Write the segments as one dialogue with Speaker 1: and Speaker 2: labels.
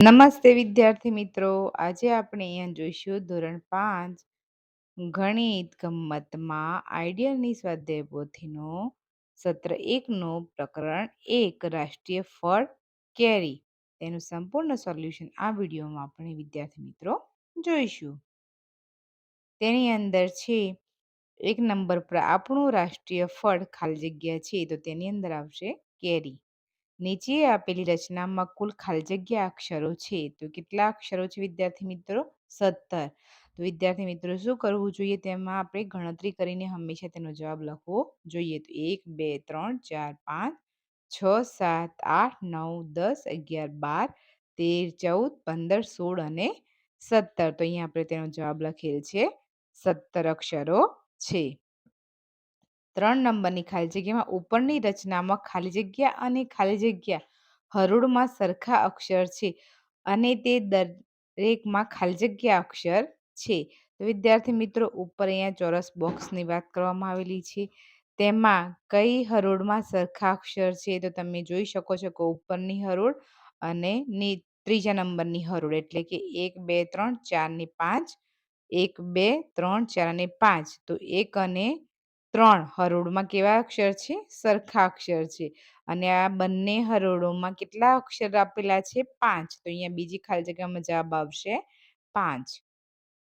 Speaker 1: નમસ્તે વિદ્યાર્થી મિત્રો. આજે આપણે અહીંયા જોઈશું ધોરણ પાંચ, ગણિત ગમ્મતમાં આઈડિયલની સ્વાધ્યાય પોથીનો સત્ર એકનો પ્રકરણ એક, રાષ્ટ્રીય ફળ કેરી. તેનું સંપૂર્ણ સોલ્યુશન આ વિડીયોમાં આપણે વિદ્યાર્થી મિત્રો જોઈશું. તેની અંદર છે, એક નંબર પર આપણું રાષ્ટ્રીય ફળ ખાલી જગ્યા છે તો તેની અંદર આવશે કેરી. નીચે આપેલી રચનામાં કુલ ખાલી જગ્યા અક્ષરો છે, તો કેટલા અક્ષરો છે વિદ્યાર્થી મિત્રો? સત્તર. તો વિદ્યાર્થી મિત્રો, શું કરવું જોઈએ? તેમાં આપણે ગણતરી કરીને હંમેશા તેનો જવાબ લખવો જોઈએ. તો એક, બે, ત્રણ, ચાર, પાંચ, છ, સાત, આઠ, નવ, દસ, અગિયાર, બાર, તેર, ચૌદ, પંદર, સોળ અને સત્તર. તો અહીંયા આપણે તેનો જવાબ લખેલ છે. સત્તર અક્ષરો છે. ત્રણ નંબરની ખાલી જગ્યામાં, ઉપરની રચનામાં ખાલી જગ્યા અને ખાલી જગ્યા. હરોળમાં સરખા અક્ષર છે અને તે દરેકમાં ખાલી જગ્યા અક્ષર છે. તો વિદ્યાર્થી મિત્રો, ઉપર અહીંયા ચોરસ બોક્સની વાત કરવામાં આવેલી છે. તેમાં કઈ હરોળમાં સરખા અક્ષર છે તો તમે જોઈ શકો છો કે ઉપરની હરોળ અને ત્રીજા નંબરની હરોળ. એટલે કે એક, બે, ત્રણ, ચાર ને પાંચ, એક, બે, ત્રણ, ચાર અને પાંચ. તો એક અને ત્રણ હરોળમાં કેવા અક્ષર છે? સરખા અક્ષર છે. અને આ બંને હરોળોમાં કેટલા અક્ષર આપેલા છે? પાંચ. તો અહીંયા બીજી ખાલી જગ્યામાં જવાબ આવશે પાંચ.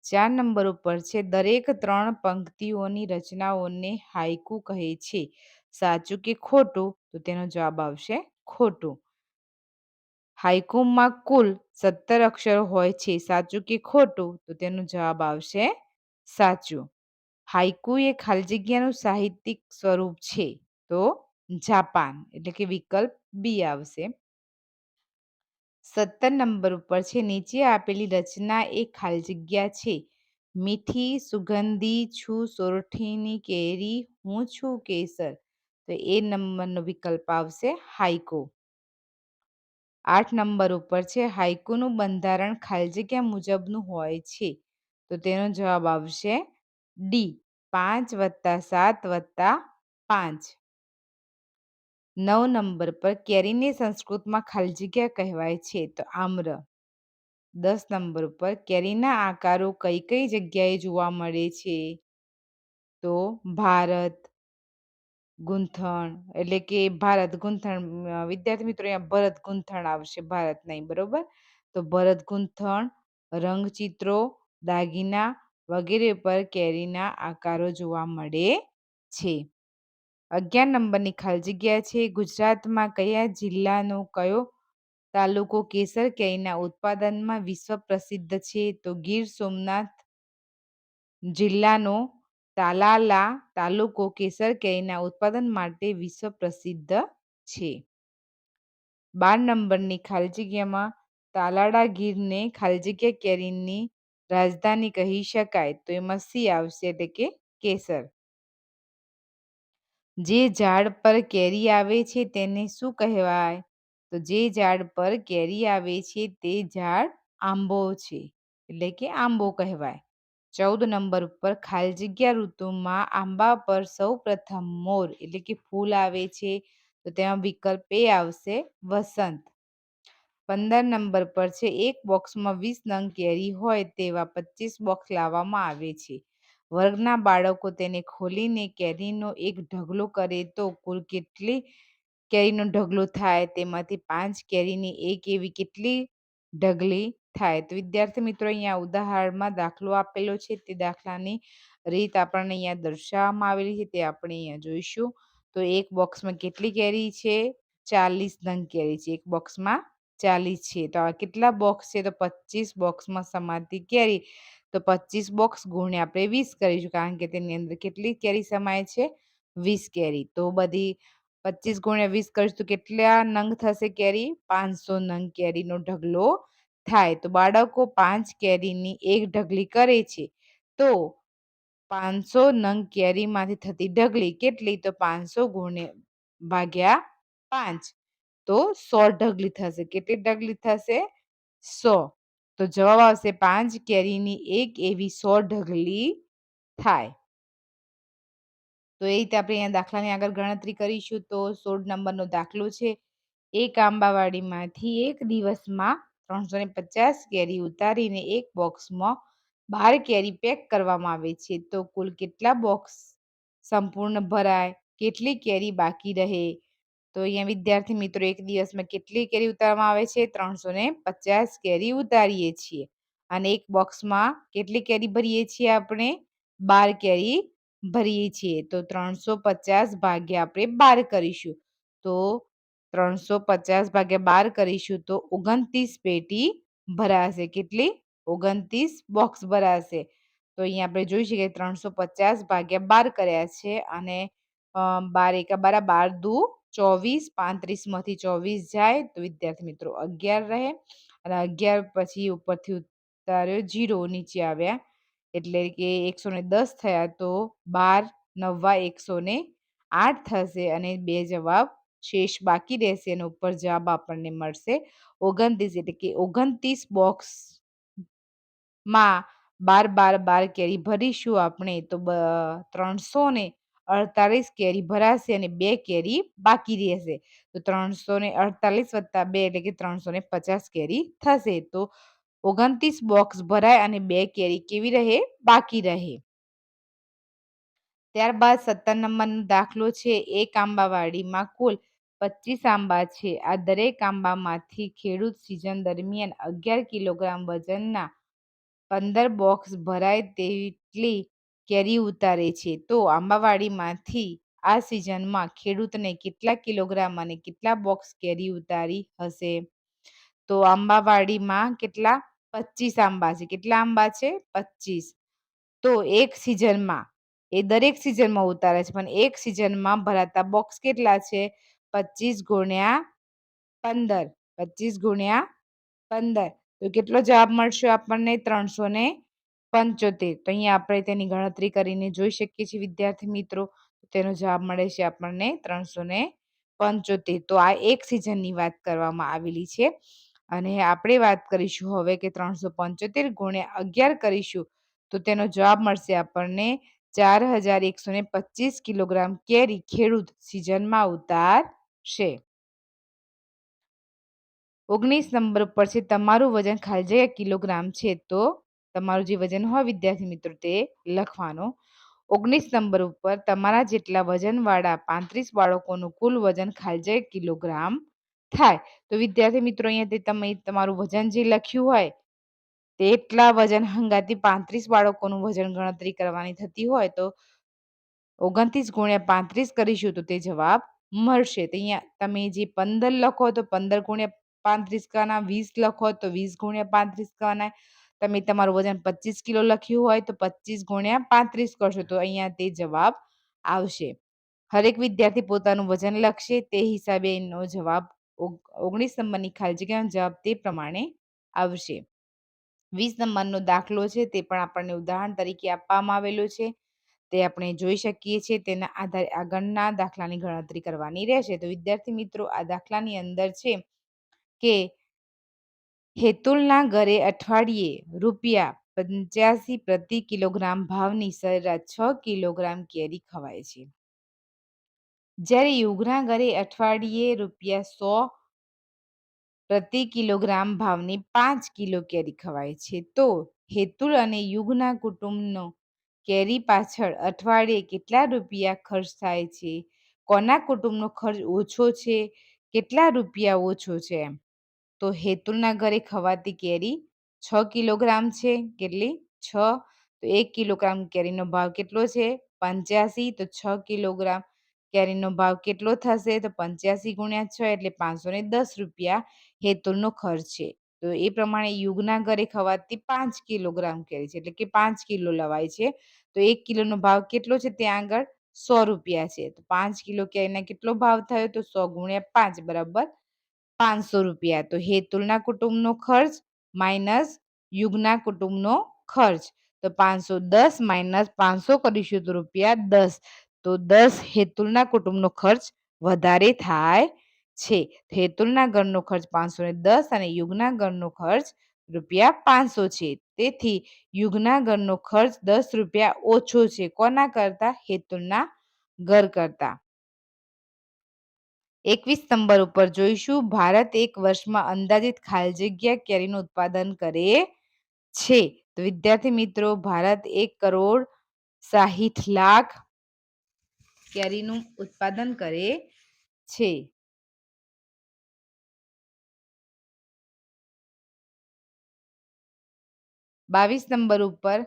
Speaker 1: ચાર નંબર ઉપર છે, દરેક ત્રણ પંક્તિઓની રચનાઓને હાઈકુ કહે છે. સાચું કે ખોટું? તો તેનો જવાબ આવશે ખોટું. હાઈકુમાં કુલ સત્તર અક્ષરો હોય છે. સાચું કે ખોટું? તો તેનો જવાબ આવશે સાચું. હાઈકુ એ ખાલી જગ્યાનું સાહિત્યિક સ્વરૂપ છે તો જાપાન, એટલે કે વિકલ્પ બી આવશે. સત્તર નંબર ઉપર છે, નીચે આપેલી રચના એ ખાલી જગ્યા છે. મીઠી, સુગંધી, છું, સોરઠીની કેરી, હું છું કેસર. તો એ નંબરનો વિકલ્પ આવશે હાઇકો. આઠ નંબર ઉપર છે હાઈકુનું બંધારણ ખાલી જગ્યા મુજબનું હોય છે. તો તેનો જવાબ આવશે ડી પાંચ વત્તા સાત વત્તા પાંચ. નવ નંબર પર કેરીને સંસ્કૃતમાં ખાલી જગ્યા કહેવાય છે, તો આમ્ર. દસ નંબર પર કેરીના આકારો કઈ કઈ જગ્યાએ જોવા મળે છે? તો ભારત, ગુંથણ, એટલે કે ભારત ગૂંથણ વિદ્યાર્થી મિત્રો, અહીંયા ભરત ગૂંથણ આવશે ભારત નહીં બરોબર? તો ભરત ગૂંથણ, રંગચિત્રો, દાગીના વગેરે પર કેરીના આકારો જોવા મળે છે. અગિયાર નંબરની ખાલી જગ્યા છે. ગુજરાતમાં કયા જિલ્લાનો કયો તાલુકો કેસર કેરીના ઉત્પાદનમાં વિશ્વ પ્રસિદ્ધ છે? તો ગીર સોમનાથ જિલ્લાનો તાલાલા તાલુકો કેસર કેરીના ઉત્પાદન માટે વિશ્વ પ્રસિદ્ધ છે. બાર નંબરની ખાલી જગ્યામાં તાલાડા ગીરને ખાલી જગ્યા કેરીની રાજધાની કહી શકાય તો એમાં સી આવશે? એટલે કે કેસર. જે ઝાડ પર કેરી આવે છે તેને શું કહેવાય? તો જે ઝાડ પર કેરી આવે છે તે ઝાડ આંબો છે. એટલે કે આંબો કહેવાય. ચૌદ નંબર ઉપર ખાલી જગ્યા ઋતુમાં આંબા પર સૌ પ્રથમ મોર એટલે કે ફૂલ આવે છે. તો તેમાં વિકલ્પ એ આવશે વસંત. પંદર નંબર પર છે. એક બોક્સમાં વીસ નંગ કેરી હોય તેવા પચીસ બોક્સ લાવવામાં આવે છે. વર્ગના બાળકો તેને ખોલીને કેરીનો એક ઢગલો કરે તો કુલ કેટલી કેરીનો ઢગલો થાય? તેમાંથી પાંચ કેરીની એક એવી કેટલી ઢગલી થાય? તો વિદ્યાર્થી મિત્રો, અહીંયા ઉદાહરણમાં દાખલો આપેલો છે. તે દાખલાની રીત આપણને અહીંયા દર્શાવવામાં આવેલી છે. તે આપણે અહીંયા જોઈશું. તો એક બોક્સમાં કેટલી કેરી છે? ચાલીસ નંગ કેરી છે. એક બોક્સમાં ચાલીસ છે. તો આ કેટલા બોક્સ છે? તો પચીસ બોક્સમાં સમાતી કેરી? તો પચીસ બોક્સ ગુણ્યા આપણે વીસ કરીશું, કારણ કે તેની અંદર કેટલી કેરી સમાય છે? વીસ કેરી. તો બધી પચીસ ગુણ્યા વીસ કરીશું, તો કેટલા નંગ થશે કેરી? પાંચસો નંગ કેરીનો ઢગલો થાય. તો બાળકો પાંચ કેરીની એક ઢગલી કરે છે. તો પાંચસો નંગ કેરીમાંથી થતી ઢગલી કેટલી? તો પાંચસો ગુણ્યા ભાગ્યા પાંચ. તો સો ઢગલી થશે. કેટલી ઢગલી થશે? સો. તો જવાબ આવશે પાંચ કેરીની એક એવી સો ઢગલી થાય. તો એ રીતે આપણે અહીંયા દાખલાની આગળ ગણતરી કરીશું તો સોળ નંબરનો દાખલો છે. એક આંબાવાડીમાંથી એક દિવસમાં ત્રણસો ને પચાસ કેરી ઉતારીને એક બોક્સમાં બાર કેરી પેક કરવામાં આવે છે. તો કુલ કેટલા બોક્સ? સંપૂર્ણ ભરાય. કેટલી કેરી બાકી રહે? તો અહીંયા વિદ્યાર્થી મિત્રો એક દિવસમાં કેટલી કેરી ઉતારવામાં આવે છે? ત્રણસો પચાસ કેરી ઉતારીએ છીએ. અને એક બોક્સમાં કેટલી કેરી ભરીએ છીએ આપણે? બાર કેરી ભરીએ છીએ. તો ત્રણસો પચાસ ભાગ્યા આપણે બાર કરીશું. તો ત્રણસો પચાસ ભાગ્યા બાર કરીશું તો ઓગણત્રીસ પેટી ભરાશે. કેટલી? ઓગણત્રીસ બોક્સ ભરાશે. તો અહીંયા આપણે જોઈ શકીએ ત્રણસો પચાસ ભાગ્યા બાર કર્યા છે. અને બાર એકા બારા બાર દુ ચોવીસ, પાંત્રીસમાંથી ચોવીસ જાય તો વિદ્યાર્થી મિત્રો અગિયાર રહે અને અગિયાર પછી ઉપરથી ઉતાર્યો જીરો, નીચે આવ્યા. એટલે કે એકસો ને દસ થયા તો બાર, નવ્વા એકસો ને આઠ થશે અને બે જવાબ શેષ બાકી રહેશે અને ઉપર જવાબ આપણને મળશે. ઓગણત્રીસ એટલે કે ઓગણત્રીસ બોક્સમાં બાર બાર બાર કેરી ભરીશું આપણે તો ત્રણસો ને અડતાલીસ કેરી ભરાશે અને બે કેરી બાકી રહેશે. તો ત્રણસો ને અડતાલીસ વત્તા બે એટલે કે ત્રણસો ને પચાસ કેરી થશે. તો ઓગણત્રીસ બોક્સ ભરાય અને બે કેરી કેવી રહે? બાકી રહે. ત્યારબાદ સત્તર નંબરનો દાખલો છે. એક આંબાવાડીમાં કુલ પચીસ આંબા છે. આ દરેક આંબામાંથી ખેડૂત સિઝન દરમિયાન અગિયાર કિલોગ્રામ વજનના પંદર બોક્સ ભરાય તેટલી કેરી ઉતારે છે. તો આંબાવાડીમાંથી આ સિઝનમાં ખેડૂતને કેટલા કિલોગ્રામ અને કેટલા બોક્સ કેરી ઉતારી હશે? તો આંબાવાડીમાં કેટલા? પચીસ આંબા છે. કેટલા આંબા છે? પચીસ. તો એક સિઝનમાં, એ દરેક સિઝનમાં ઉતારે છે. પણ એક સિઝનમાં ભરાતા બોક્સ કેટલા છે? પચીસ ગુણ્યા પંદર. પચીસ ગુણ્યા પંદર. તો કેટલો જવાબ મળશે આપણને? ત્રણસો ને પંચોતેર તો અહીંયા આપણે તેની ગણતરી કરીને જોઈ શકીએ છીએ, વિદ્યાર્થી મિત્રો. તેનો જવાબ મળે છે આપણને ત્રણસો પંચોતેર. તો આ એક સિઝનની વાત કરવામાં આવેલી છે. અને આપણે વાત કરીશું હવે કે ત્રણસો પંચોતેર ગુણ્યા અગિયાર કરીશું, તો તેનો જવાબ મળશે આપણને ચાર હજાર એકસો ને પચીસ કિલોગ્રામ કેરી ખેડૂત સિઝનમાં ઉતારશે. ઓગણીસ નંબર ઉપર છે, તમારું વજન ખાલી જગ્યા કિલોગ્રામ છે, તો તમારું જે વજન હોય વિદ્યાર્થી મિત્રો તે લખવાનો. ઓગણીસ નંબર ઉપર તમારા જેટલા વજનવાળા પાંત્રીસ બાળકોનું કુલ વજન ખાલી કિલોગ્રામ થાય. તો વિદ્યાર્થી મિત્રો અહીંયા તમે તમારું વજન જે લખ્યું હોય, તેટલા વજન હંગાતી પાંત્રીસ બાળકોનું વજન ગણતરી કરવાની થતી હોય તો ઓગણત્રીસ ગુણ્યા પાંત્રીસ કરીશું તો તે જવાબ મળશે. તો અહીંયા તમે જે પંદર લખો તો પંદર ગુણ્યા પાંત્રીસ કરવાના વીસ લખો તો વીસ ગુણ્યા પાંત્રીસ કરવાના તમે તમારું વજન પચીસ કિલો લખ્યું હોય તો પચીસ ગુણ્યા પાંત્રીસ કરશો તો અહીંયા તે જવાબ આવશે. હરેક વિદ્યાર્થી પોતાનું વજન લખશે તે હિસાબે એનો જવાબ ઓગણીસ નંબરની ખાલી જગ્યાનો જવાબ તે પ્રમાણે આવશે. વીસ નંબરનો દાખલો છે તે પણ આપણને ઉદાહરણ તરીકે આપવામાં આવેલો છે. તે આપણે જોઈ શકીએ છીએ તેના આધારે આગળના દાખલાની ગણતરી કરવાની રહેશે. તો વિદ્યાર્થી મિત્રો, આ દાખલાની અંદર છે કે હેતુલના ઘરે અઠવાડિયે રૂપિયા પંચ્યાસી પ્રતિ કિલોગ્રામ ભાવની સરેરાશ છ કિલોગ્રામ કેરી ખવાય છે. જ્યારે યુગના ઘરે અઠવાડિયે રૂપિયા સો પ્રતિ કિલોગ્રામ ભાવની પાંચ કિલો કેરી ખવાય છે, તો હેતુલ અને યુગના કુટુંબનો કેરી પાછળ અઠવાડિયે કેટલા રૂપિયા ખર્ચ થાય છે? કોના કુટુંબનો ખર્ચ ઓછો છે? કેટલા રૂપિયા ઓછો છે એમ? તો હેતુલના ઘરે ખવાતી કેરી છ કિલોગ્રામ છે, કેટલી? છ. તો એક કિલોગ્રામ કેરીનો ભાવ કેટલો છે? પંચ્યાસી. તો છ કિલોગ્રામ કેરીનો ભાવ કેટલો થશે? તો પંચ્યાસી ગુણ્યા છ એટલે પાંચસો ને દસ રૂપિયા હેતુલનો ખર્ચ છે. તો એ પ્રમાણે યુગના ઘરે ખવાતી પાંચ કિલોગ્રામ કેરી છે, એટલે કે પાંચ કિલો લવાય છે. તો એક કિલોનો ભાવ કેટલો છે? ત્યાં આગળ સો રૂપિયા છે. તો પાંચ કિલો કેરીના કેટલો ભાવ થયો? તો સો ગુણ્યા પાંચ, બરાબર? પાંચસો રૂપિયા. તો હેતુલના કુટુંબનો ખર્ચ માઇનસ યુગના કુટુંબનો ખર્ચ. તો પાંચસો દસ માઇનસ પાંચસો કરીશું તો રૂપિયા દસ. તો દસ હેતુલના કુટુંબનો ખર્ચ વધારે થાય છે. હેતુલના ઘરનો ખર્ચ પાંચસો ને દસ અને યુગના ઘરનો ખર્ચ રૂપિયા પાંચસો છે. તેથી યુગના ઘરનો ખર્ચ દસ રૂપિયા ઓછો છે. કોના કરતા? હેતુલના ઘર કરતા. એકવીસ નંબર ઉપર જોઈશું. ભારત એક વર્ષમાં અંદાજિત ખાલી જગ્યા કેરીનું ઉત્પાદન કરે છે. તો વિદ્યાર્થી મિત્રો, ભારત એક કરોડ સાહીઠ લાખ કેરીનું ઉત્પાદન કરે છે. બાવીસ નંબર ઉપર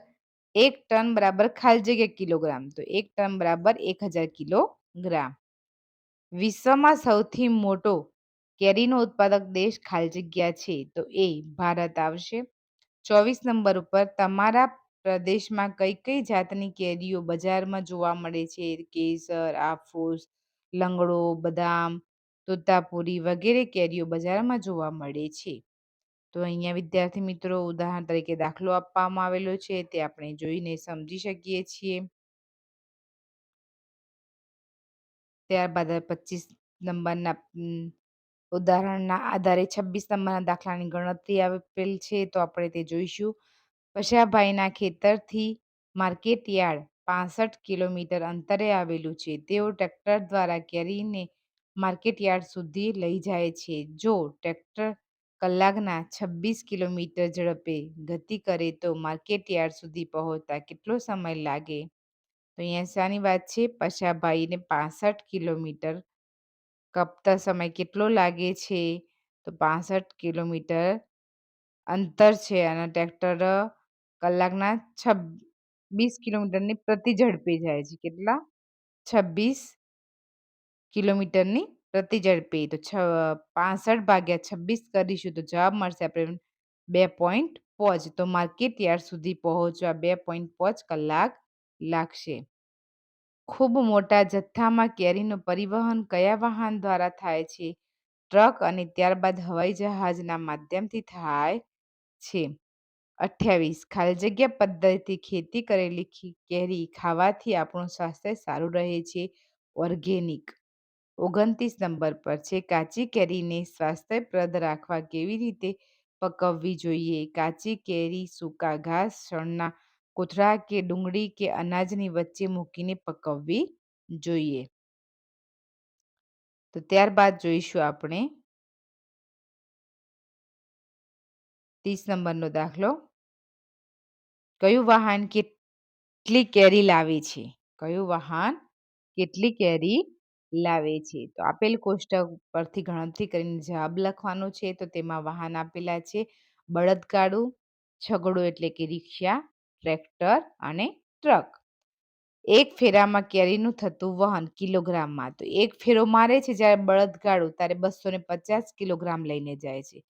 Speaker 1: એક ટન બરાબર ખાલી જગ્યા કિલોગ્રામ. તો એક ટન બરાબર એક હજાર કિલોગ્રામ. વિશ્વમાં સૌથી મોટો કેરીનો ઉત્પાદક દેશ ખાલી જગ્યા છે. તો એ ભારત આવશે. ચોવીસ નંબર ઉપર તમારા પ્રદેશમાં કઈ કઈ જાતની કેરીઓ બજારમાં જોવા મળે છે? કેસર, આફૂસ, લંગડો, બદામ, તોતાપુરી વગેરે કેરીઓ બજારમાં જોવા મળે છે. તો અહીંયા વિદ્યાર્થી મિત્રો ઉદાહરણ તરીકે દાખલો આપવામાં આવેલો છે. તે આપણે જોઈને સમજી શકીએ છીએ. ત્યારબાદ પચીસ નંબરના ઉદાહરણના આધારે છવ્વીસ નંબરના દાખલાની ગણતરી આપેલ છે તો આપણે તે જોઈશું. પશાભાઈના ખેતરથી માર્કેટ યાર્ડ પાસઠ કિલોમીટર અંતરે આવેલું છે. તેઓ ટ્રેક્ટર દ્વારા કેરીને માર્કેટ યાર્ડ સુધી લઈ જાય છે. જો ટ્રેક્ટર કલાકના છવ્વીસ કિલોમીટર ઝડપે ગતિ કરે તો માર્કેટ યાર્ડ સુધી પહોંચતા કેટલો સમય લાગે? તો અહીંયા શાની વાત છે પશાભાઈને પાસઠ કિલોમીટર કપતા સમય કેટલો લાગે છે? તો પાસઠ કિલોમીટર અંતર છે અને ટ્રેક્ટર કલાકના છવ્વીસ કિલોમીટરની પ્રતિ ઝડપે જાય છે. કેટલા? છવ્વીસ કિલોમીટરની પ્રતિ ઝડપે. તો છ પાસઠ ભાગ્યા છવ્વીસ કરીશું તો જવાબ મળશે આપણે બે પોઈન્ટ પોચ. તો માર્કેટ યાર્ડ સુધી પહોંચવા બે પોઈન્ટ પોચ કલાક. લાગશે. ખૂબ મોટા જથ્થામાં કેરીનું પરિવહન કયા વાહન દ્વારા થાય છે? ટ્રક અને ત્યારબાદ હવાઈ જહાજના માધ્યમથી થાય છે. અઠ્યાવીસ. ખાલી જગ્યા પદ્ધતિથી ખેતી કરેલી કેરી ખાવાથી આપણું સ્વાસ્થ્ય સારું રહે છે. ઓર્ગેનિક. ઓગણત્રીસ નંબર પર છે, કાચી કેરીને સ્વાસ્થ્યપ્રદ રાખવા કેવી રીતે પકવવી જોઈએ? કાચી કેરી, સૂકા ઘાસ, શણના કોથળા કે ડુંગળી કે અનાજની વચ્ચે મૂકીને પકવવી જોઈએ. તો ત્યારબાદ જોઈશું આપણે ત્રીસ નંબરનો દાખલો. કયું વાહન કેટલી કેરી લાવે છે? કયું વાહન કેટલી કેરી લાવે છે? તો આપેલ કોષ્ટક પરથી ગણતરી કરીને જવાબ લખવાનો છે. તો તેમાં વાહન આપેલા છે બળદગાડું, છગડો એટલે કે રિક્ષા ટ્રેક્ટર અને ટ્રક. એક ફેરામાં કેરીનું થતું વહન કિલોગ્રામમાં. તો એક ફેરો મારે છે જ્યારે બળદગાડું ત્યારે બસો ને પચાસ કિલોગ્રામ લઈને જાય છે.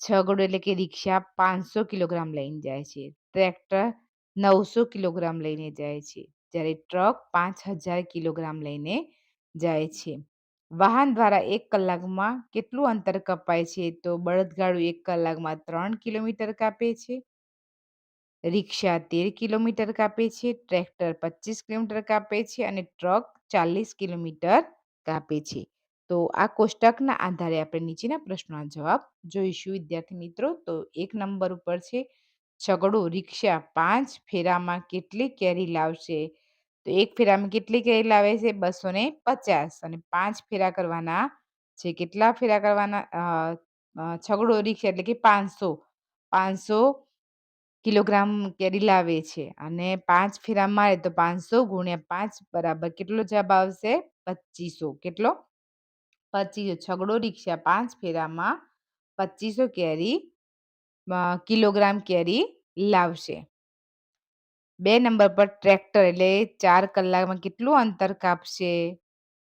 Speaker 1: છગડો એટલે કે રિક્ષા પાંચસો કિલોગ્રામ લઈને જાય છે. ટ્રેક્ટર નવસો કિલોગ્રામ લઈને જાય છે. જ્યારે ટ્રક પાંચ હજાર કિલોગ્રામ લઈને જાય છે. વાહન દ્વારા એક કલાકમાં કેટલું અંતર કપાય છે? તો બળદગાડું એક કલાકમાં ત્રણ કિલોમીટર કાપે છે. રિક્ષા તેર કિલોમીટર કાપે છે, ટ્રેક્ટર પચીસ કિલોમીટર કાપે છે અને ટ્રક ચાલીસ કિલોમીટર કાપે છે. તો આ કોષ્ટકના આધારે આપણે નીચેના પ્રશ્નોના જવાબ જોઈશું. વિદ્યાર્થી મિત્રો, તો એક નંબર ઉપર છે, છગડો રિક્ષા પાંચ ફેરામાં કેટલી કેરી લાવશે? તો એક ફેરામાં કેટલી કેરી લાવે છે? બસો ને પચાસ. અને પાંચ ફેરા કરવાના છે, કેટલા ફેરા કરવાના? છગડો રિક્ષા એટલે કે પાંચસો. પાંચસો કિલોગ્રામ કેરી લાવે છે. અને પાંચ ફેરા મારે તો પાંચસો ગુણ્યા પાંચ બરાબર કેટલો જવાબ આવશે? પચીસો કેટલો? પચીસો છગડો રિક્ષા પાંચ ફેરામાં પચીસો કેરી કિલોગ્રામ કેરી લાવશે. બે નંબર પર ટ્રેક્ટર એટલે ચાર કલાકમાં કેટલું અંતર કાપશે?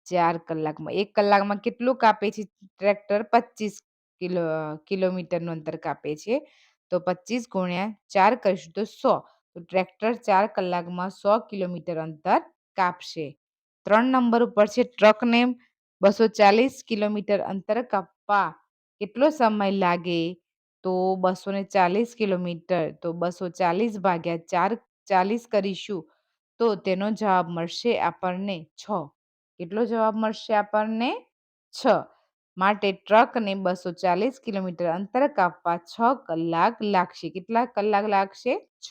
Speaker 1: ચાર કલાકમાં. એક કલાકમાં કેટલું કાપે છે? ટ્રેક્ટર પચીસ કિલો કિલોમીટરનું અંતર કાપે છે. તો પચીસ ગુણ્યા ચાર કરીશું તો સો. તો ટ્રેક્ટર ચાર કલાકમાં સો કિલોમીટર અંતર કાપશે. ત્રણ નંબર ઉપર છે ટ્રકને બસો ચાલીસ કિલોમીટર અંતર કાપવા. કેટલો સમય લાગે? તો બસો ને ચાલીસ કિલોમીટર. તો બસો ચાલીસ ભાગ્યા ચાર ચાલીસ કરીશું. તો તેનો જવાબ મળશે આપણને છ. કેટલો જવાબ મળશે આપણને? છ. માટે ટ્રકને બસો ચાલીસ કિલોમીટર અંતર કાપવા છ કલાક લાગશે. કેટલા કલાક લાગશે? છ.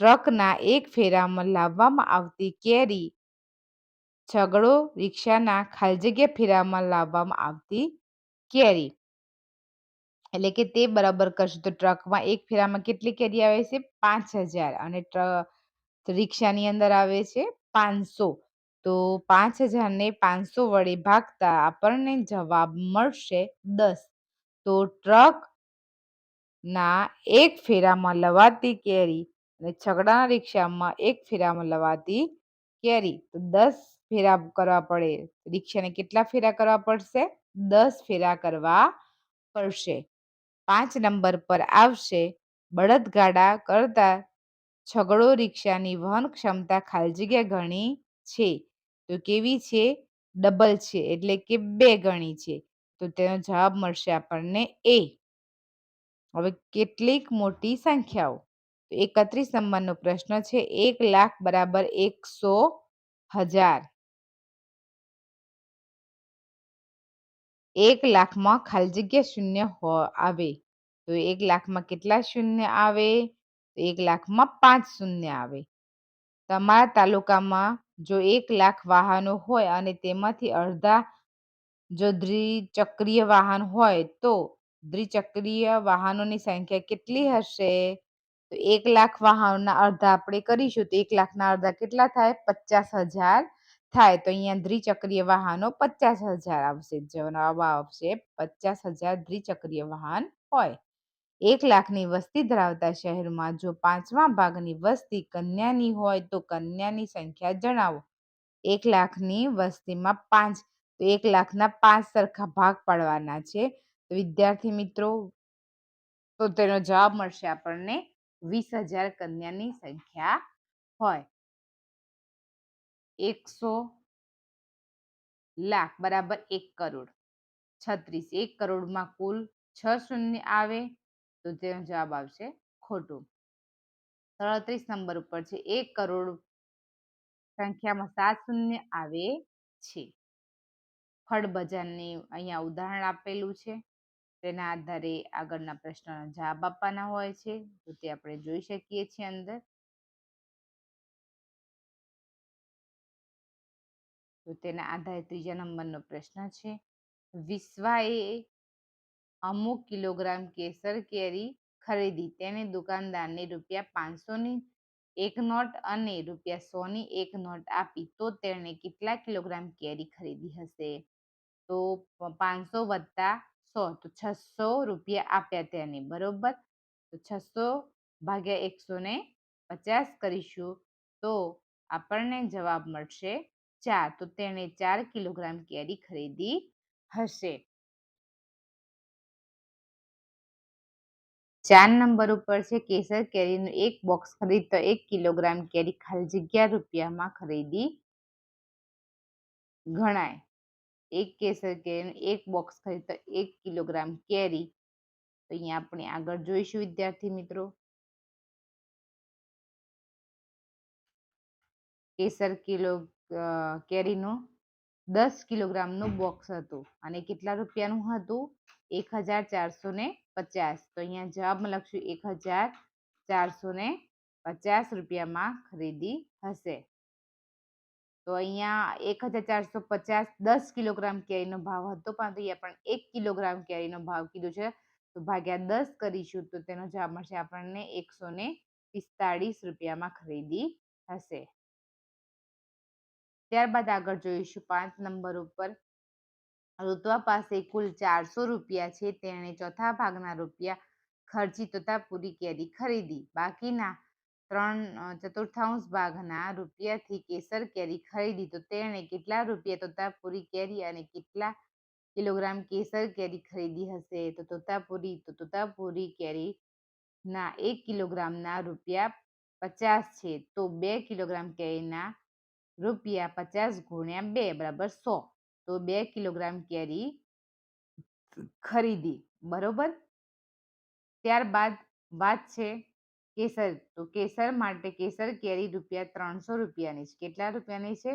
Speaker 1: ટ્રકના એક ફેરામાં લાવવામાં આવતી કેરી, છગડો, રિક્ષાના ખાલી જગ્યા ફેરામાં લાવવામાં આવતી કેરી. એટલે કે તે બરાબર કરશું. તો ટ્રકમાં એક ફેરામાં કેટલી કેરી આવે છે? પાંચ હજાર. અને રિક્ષાની અંદર આવે છે? પાંચસો. તો પાંચ હજાર ને પાંચસો વડે ભાગતા આપણને જવાબ મળશે દસ. તો ટ્રક ના એક ફેરામાં લવાતી કેરી અને છકડાના રિક્ષામાં એક ફેરામાં લવાતી કેરી. તો દસ ફેરા કરવા પડે. રિક્ષાને કેટલા ફેરા કરવા પડશે? દસ ફેરા કરવા પડશે. પાંચ નંબર પર આવશે. બળદગાડા કરતા છગડો રિક્ષાની વહન ક્ષમતા ખાલી જગ્યા ઘણી છે. તો કેવી છે? ડબલ છે, એટલે કે બે ગણી છે. તો તેનો જવાબ મળશે આપણને એ. હવે કેટલીક મોટી સંખ્યાઓ. એકત્રીસ નંબરનો પ્રશ્ન છે, એક લાખ બરાબર એકસો હજાર. એક લાખમાં ખાલી જગ્યા શૂન્ય આવે. તો એક લાખમાં કેટલા શૂન્ય આવે? તો એક લાખમાં પાંચ શૂન્ય આવે. તમારા તાલુકામાં જો એક લાખ વાહનો હોય અને તેમાંથી અડધા જો દ્વિચક્રીય વાહન હોય, તો દ્વિચક્રીય વાહનોની સંખ્યા કેટલી હશે? તો એક લાખ વાહનોના અડધા આપણે કરીશું, તો એક લાખના અડધા કેટલા થાય? પચાસ હજાર થાય. તો અહીંયા દ્વિચક્રીય વાહનો પચાસ હજાર આવશે, જવાબ આવશે પચાસ હજાર દ્વિચક્રીય વાહન હોય. એક લાખની વસ્તી ધરાવતા શહેરમાં જો પાંચમા ભાગની વસ્તી કન્યાની હોય તો કન્યાની સંખ્યા જણાવો. એક લાખની વસ્તીમાં પાંચ, તો એક લાખના પાંચ સરખા ભાગ પાડવાના છે. વિદ્યાર્થી મિત્રો, તો તેનો જવાબ મળશે આપણને વીસ હજાર કન્યાની સંખ્યા હોય. એકસો લાખ બરાબર એક કરોડ. છત્રીસ, એક કરોડમાં કુલ છ શૂન્ય આવે. તો તેનો જવાબ આવશે ખોટું. સડત્રીસ નંબર ઉપર છે. એક કરોડ સંખ્યામાં સાત શૂન્ય આવે છે. ફળ બજારની અહીંયા ઉદાહરણ આપેલું છે. તેના આધારે આગળના પ્રશ્નના જવાબ આપવાના હોય છે. તો તે આપણે જોઈ શકીએ છીએ અંદર. તો તેના આધારે ત્રીજા નંબરનો પ્રશ્ન છે. વિશ્વાએ અમુક કિલોગ્રામ કેસર કેરી ખરીદી. તેને દુકાનદારને રૂપિયા પાંચસોની એક નોટ અને રૂપિયા સોની એક નોટ આપી તો તેણે કેટલા કિલોગ્રામ કેરી ખરીદી હશે? તો પાંચસો વત્તા સો, તો છસો રૂપિયા આપ્યા તેને બરોબર? તો છસો ભાગ્યા એકસો ને પચાસ કરીશું, તો આપણને જવાબ મળશે ચાર, તો તેણે ચાર કિલોગ્રામ કેરી ખરીદી હશે. ચાર નંબર ઉપર છે કેસર કેરીનું એક બોક્સ ખરીદતો એક કિલોગ્રામ કેરી ખાલી જગ્યા રૂપિયામાં ખરીદી ગણાય. એક કેસર કેરીનું એક બોક્સ ખરીદતો એક કિલોગ્રામ કેરી. તો અહીંયા આપણે આગળ જોઈશું, વિદ્યાર્થી મિત્રો. કેસર કિલો કેરીનું દસ કિલોગ્રામનું બોક્સ હતું. અને કેટલા રૂપિયાનું હતું? એક હજાર ચારસો ને પચાસ. તો અહીંયા જવાબમાં લખશું એક હજાર ચારસો ને પચાસ રૂપિયામાં ખરીદી હશે. તો અહીંયા એક હજાર ચારસો પચાસ દસ કિલોગ્રામ કેરીનો ભાવ હતો પરંતુ અહીંયા પણ એક કિલોગ્રામ કેરીનો ભાવ કીધો છે. તો ભાગ્યા દસ કરીશું તો તેનો જવાબ મળશે આપણને એકસો ને પિસ્તાળીસ રૂપિયામાં ખરીદી હશે. ત્યારબાદ આગળ જોઈશું પાંચ નંબર ઉપર. ઋત્વા પાસે કુલ ચારસો રૂપિયા છે. તેણે ચોથા ભાગના રૂપિયા ખર્ચી તથા પૂરી કેરી ખરીદી. બાકીના ત્રણ ચતુર્થાંશ ભાગના રૂપિયાથી કેસર કેરી ખરીદી. તો તેણે કેટલા રૂપિયા તોતાપુરી કેરી અને કેટલા કિલોગ્રામ કેસર કેરી ખરીદી હશે? તો તોતાપુરી તો તોતાપુરી કેરી ના એક કિલોગ્રામના રૂપિયા પચાસ છે. તો બે કિલોગ્રામ કેરીના રૂપિયા પચાસ ગુણ્યા બે, બરાબર સો. તો બે કિલોગ્રામ કેરી ખરીદી, બરોબર? ત્યારબાદ વાત છે કેસર, તો કેસર માટે કેસર કેરી રૂપિયા ત્રણસો રૂપિયાની છે. કેટલા રૂપિયાની છે?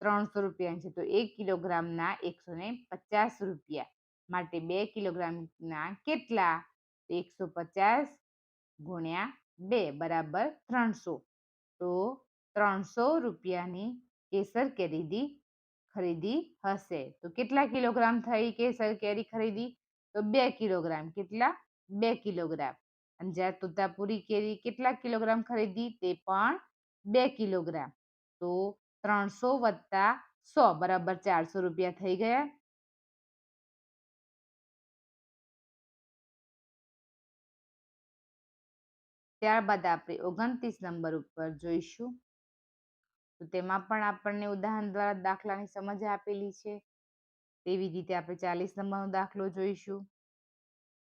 Speaker 1: ત્રણસો રૂપિયાની છે. તો એક કિલોગ્રામના એકસો ને પચાસ રૂપિયા માટે બે કિલોગ્રામના કેટલા? એકસો પચાસ ગુણ્યા બે બરાબર ત્રણસો. તો ત્રણસો રૂપિયાની કેસર ખરીદી ખરીદી હશે? તો કેટલા કિલોગ્રામ થઈ કેસર કેરી ખરીદી? તો બે કિલોગ્રામ. કેટલા? બે કિલોગ્રામ. અને જ્યાં તોતાપુરી કેરી કેટલા કિલોગ્રામ ખરીદી? તે પણ બે કિલોગ્રામ. તો ત્રણસો વત્તા સો. બરાબર ચારસો રૂપિયા થઈ ગયા. ત્યારબાદ આપણે ઓગણત્રીસ નંબર ઉપર જોઈશું. તો તેમાં પણ આપણને ઉદાહરણ દ્વારા દાખલાની સમજ આપેલી છે. તેવી રીતે આપણે ચાલીસ નંબરનો દાખલો જોઈશું.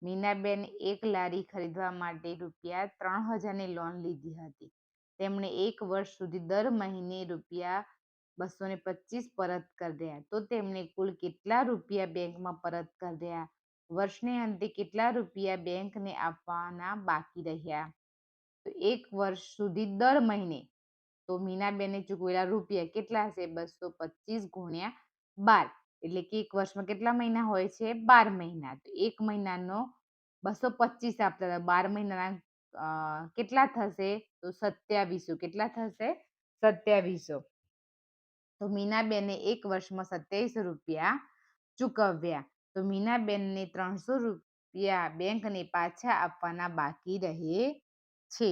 Speaker 1: મીનાબેન એક લારી ખરીદવા માટે રૂપિયા ત્રણ હજારની લોન લીધી હતી. તેમણે એક વર્ષ સુધી દર મહિને રૂપિયા બસો ને પચીસ પરત કર્યા તો તેમણે કુલ કેટલા રૂપિયા બેંકમાં પરત કર્યા વર્ષને અંતે કેટલા રૂપિયા બેંકને આપવાના બાકી રહ્યા? તો એક વર્ષ સુધી દર મહિને તો મીનાબેને ચૂકવેલા રૂપિયા કેટલા હશે? બસો પચીસ ગુણ્યા બાર. એટલે કે એક વર્ષમાં કેટલા મહિના હોય છે? બાર મહિના. તો એક મહિનાનો બસો પચીસ આપતા હતા. બાર મહિનાના કેટલા થશે? તો સત્યાવીસો. કેટલા થશે? સત્યાવીસો. તો મીનાબેને એક વર્ષમાં સત્યાવીસો રૂપિયા ચૂકવ્યા. તો મીનાબેનને ત્રણસો રૂપિયા બેંકને પાછા આપવાના બાકી રહે છે.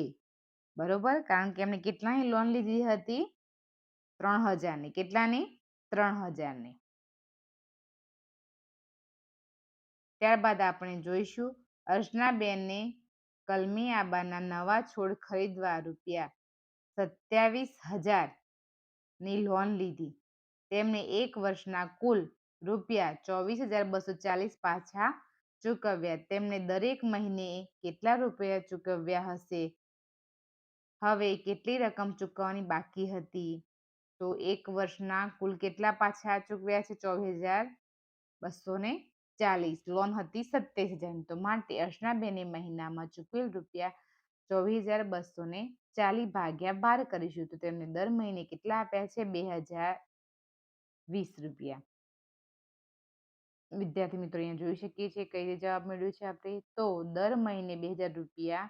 Speaker 1: બરોબર? કારણ કે એમણે કેટલાની લોન લીધી હતી? ત્રણ હજારની. કેટલાની? ત્રણ હજારની. ત્યારબાદ આપણે જોઈશું, અર્ચનાબેને કલમી આબાના નવા છોડ ખરીદવા રૂપિયા સત્યાવીસ હજારની લોન લીધી. તેમણે એક વર્ષના કુલ રૂપિયા ચોવીસ હજાર બસો ચાલીસ પાછા ચૂકવ્યા. તેમણે દરેક મહિને કેટલા રૂપિયા ચૂકવ્યા હશે? હવે કેટલી રકમ ચૂકવવાની બાકી હતી? તો એક વર્ષના કુલ કેટલા પાછા ચૂકવ્યા છે? ચોવીસ હજાર બસો ને ચાલીસ. લોન હતી સત્યાવીસ હજારની. તો માટે અર્ચનાબેને મહિનામાં ચૂકવેલ રૂપિયા ચોવીસ હજાર બસો ને ચાલીસ ભાગ્યા બાર કરીશું. તો તેમને દર મહિને કેટલા આપ્યા છે? બે હજાર વીસ રૂપિયા. વિદ્યાર્થી મિત્રો, અહીંયા જોઈ શકીએ છીએ કઈ રીતે જવાબ મળ્યો છે આપણે. તો દર મહિને બે હજાર રૂપિયા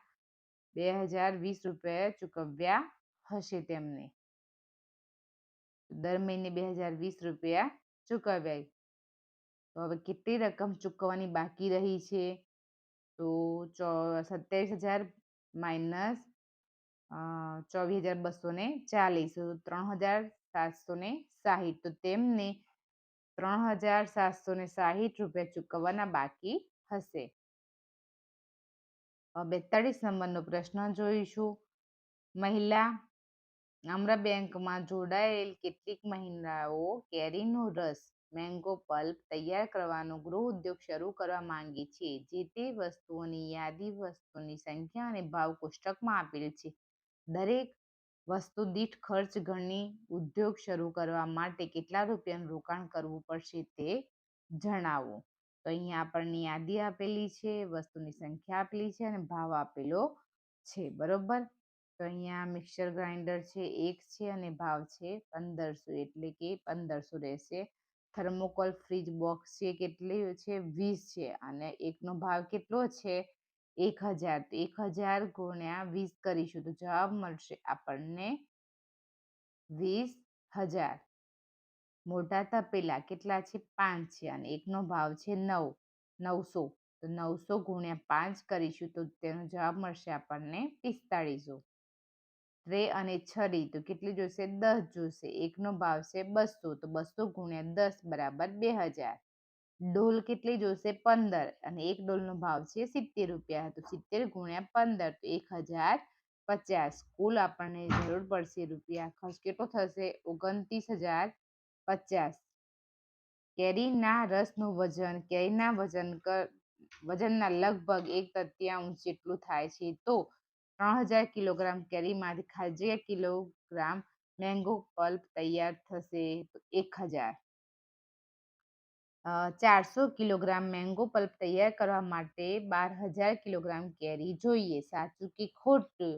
Speaker 1: બે હજાર વીસ રૂપિયા ચૂકવ્યા હશે તેમને. દર મહિને બે હજાર વીસ રૂપિયા ચૂકવ્યા. તો હવે કેટલી રકમ ચૂકવવાની બાકી રહી છે? તો ચો, સત્યાવીસ હજાર માઇનસ ચોવીસ હજાર બસો ને ચાલીસ ત્રણ હજાર સાતસો ને સાહીઠ. તો તેમને ત્રણ હજાર સાતસો ને સાહીઠ રૂપિયા ચૂકવવાના બાકી હશે. બેતાળીસ નંબરનો પ્રશ્ન જોઈશું. મહિલા, આમરા બેંકમાં જોડાયેલ કેટલીક મહિલાઓ કેરીનો રસ, મેંગો પલ્પ તૈયાર કરવાનો ગૃહ ઉદ્યોગ શરૂ કરવા માંગે છે, જે તે વસ્તુઓની યાદી, વસ્તુની સંખ્યા અને ભાવ કોષ્ટકમાં આપેલ છે. દરેક વસ્તુ દીઠ ખર્ચ ગણી ઉદ્યોગ શરૂ કરવા માટે કેટલા રૂપિયાનું રોકાણ કરવું પડશે તે જણાવો. તો અહીંયા આપણને યાદી આપેલી છે, વસ્તુની સંખ્યા આપેલી છે અને ભાવ આપેલો છે, બરોબર? તો અહીંયા મિક્સર ગ્રાઇન્ડર છે, એક છે અને ભાવ છે પંદરસો, એટલે કે પંદરસો રહેશે. થર્મોકોલ ફ્રીજ બોક્સ છે કેટલી છે? વીસ છે અને એકનો ભાવ કેટલો છે? એક હજાર. તો એક હજાર ગુણ્યા વીસ કરીશું તો જવાબ મળશે આપણને વીસ હજાર. મોટા તપેલા કેટલા છે? પાંચ છે અને એકનો ભાવ છે નવ. નવસો. તો નવસો ગુણ્યા પાંચ કરીશું તો તેનો જવાબ મળશે આપણને પિસ્તાળીસો. ત્રે અને છરી તો કેટલી જોશે? દસ જોશે. એકનો ભાવ છે બસો. તો બસો ગુણ્યા દસ બરાબર બે હજાર. ડોલ કેટલી જોશે? પંદર. અને એક ડોલનો ભાવ છે સિત્તેર રૂપિયા. તો સિત્તેર ગુણ્યા પંદર તો એક હજાર પચાસ. કુલ આપણને જરૂર પડશે રૂપિયા. ખર્ચ કેટલો થશે? ઓગણત્રીસ હજાર પચાસ. કેરીના રસનું વજન, કેરીના વજન વજનના લગભગ એક તૃતીયાંશ જેટલું થાય છે. તો ત્રણ હજાર કિલોગ્રામ કેરીમાંથી ખાજે કિલોગ્રામ મેંગો પલ્પ તૈયાર થશે એક હજાર. ચારસો કિલોગ્રામ મેંગો પલ્પ તૈયાર કરવા માટે બાર હજાર કિલોગ્રામ કેરી જોઈએ. સાચું કે ખોટું?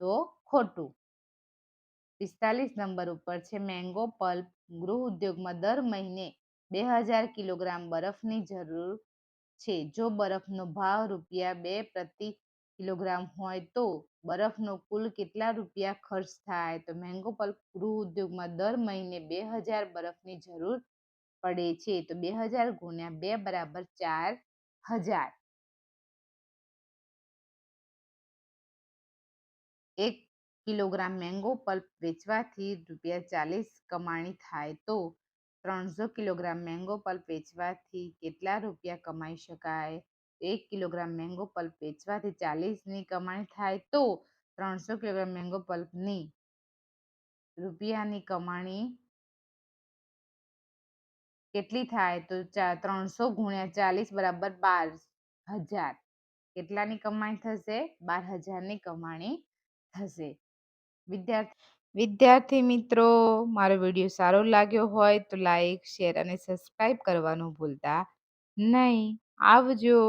Speaker 1: તો ખોટું. પિસ્તાલીસ નંબર ઉપર છે મેંગો પલ્પ ગૃહ ઉદ્યોગમાં દર મહિને બે હજાર કિલોગ્રામ બરફની જરૂર છે. જો બરફનો ભાવ રૂપિયા બે પ્રતિ કિલોગ્રામ હોય તો બરફનો કુલ કેટલા રૂપિયા ખર્ચ થાય? તો મેંગો પલ્પ ગૃહ ઉદ્યોગમાં દર મહિને બે હજાર બરફની જરૂર પડે છે. તો બે હજાર ગુણ્યા બે બરાબર ચાર હજાર. એક કિલોગ્રામ મેંગો પલ્પ વેચવાથી રૂપિયા ચાલીસ કમાણી થાય તો ત્રણસો કિલોગ્રામ મેંગો પલ્પ વેચવાથી કેટલા રૂપિયા કમાઈ શકાય? એક કિલોગ્રામ મેંગો પલ્પ વેચવાથી ચાલીસની કમાણી થાય તો ત્રણસો કિલોગ્રામ મેંગો પલ્પની રૂપિયાની કમાણી કેટલી થાય તો ત્રણસો ગુણ્યા ચાલીસ બરાબર બાર હજાર. કેટલાની કમાણી થશે? બાર હજારની કમાણી થશે. વિદ્યાર્થી વિદ્યાર્થી મિત્રો, મારો વીડિયો સારો લાગ્યો હોય તો લાઈક, શેર અને સબસ્ક્રાઈબ કરવાનું ભૂલતા નહીં. આવજો.